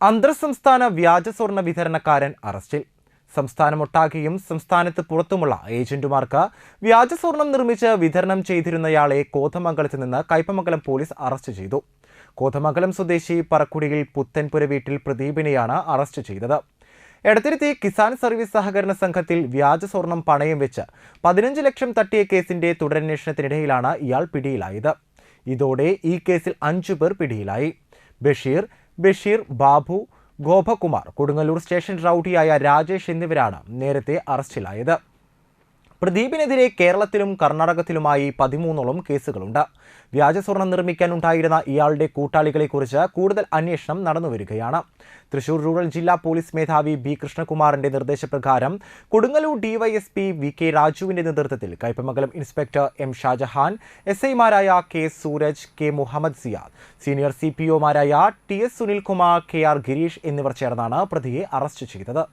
അന്തർ സംസ്ഥാന വ്യാജ സ്വർണ വിതരണക്കാരൻ അറസ്റ്റിൽ. സംസ്ഥാനമൊട്ടാകെയും സംസ്ഥാനത്ത് പുറത്തുമുള്ള ഏജന്റുമാർക്ക് വ്യാജ സ്വർണം നിർമ്മിച്ച് വിതരണം ചെയ്തിരുന്നയാളെ കോതമംഗലത്ത് നിന്ന് കയ്പമംഗലം പോലീസ് അറസ്റ്റ് ചെയ്തു. കോതമംഗലം സ്വദേശി പറക്കുടിയിൽ പുത്തൻപുര വീട്ടിൽ പ്രദീപിനെയാണ് അറസ്റ്റ് ചെയ്തത്. എടത്തിരുത്തി കിസാൻ സർവീസ് സഹകരണ സംഘത്തിൽ വ്യാജ സ്വർണം പണയം വെച്ച് പതിനഞ്ച് ലക്ഷം തട്ടിയ കേസിന്റെ തുടരന്വേഷണത്തിനിടയിലാണ് ഇയാൾ പിടിയിലായത്. ഇതോടെ ഈ കേസിൽ അഞ്ചു പേർ പിടിയിലായി. ബഷീർ ബഷീർ ബാബു ഗോപകുമാർ കൊടുങ്ങല്ലൂർ സ്റ്റേഷൻ റൌഡിയായ രാജേഷ് എന്നിവരാണ് നേരത്തെ അറസ്റ്റിലായത്. പ്രദീപിനെതിരെ കേരളത്തിലും കർണാടകത്തിലുമായി പതിമൂന്നോളം കേസുകളുണ്ട്. വ്യാജസ്വർണം നിർമ്മിക്കാനുണ്ടായിരുന്ന ഇയാളുടെ കൂട്ടാളികളെക്കുറിച്ച് കൂടുതൽ അന്വേഷണം നടന്നുവരികയാണ്. തൃശൂർ റൂറൽ ജില്ലാ പോലീസ് മേധാവി ബി കൃഷ്ണകുമാറിന്റെ നിർദ്ദേശപ്രകാരം കൊടുങ്ങല്ലൂർ ഡിവൈഎസ്പി വി കെ രാജുവിന്റെ നേതൃത്വത്തിൽ Kaipamangalam inspector M Shajahan S ഐമാരായ K Sooraj K Muhammed Siyad senior C P ഒമാരായ T S Sunilkumar K R Gireesh എന്നിവർ ചേർന്നാണ് പ്രതിയെ അറസ്റ്റ് ചെയ്തത്.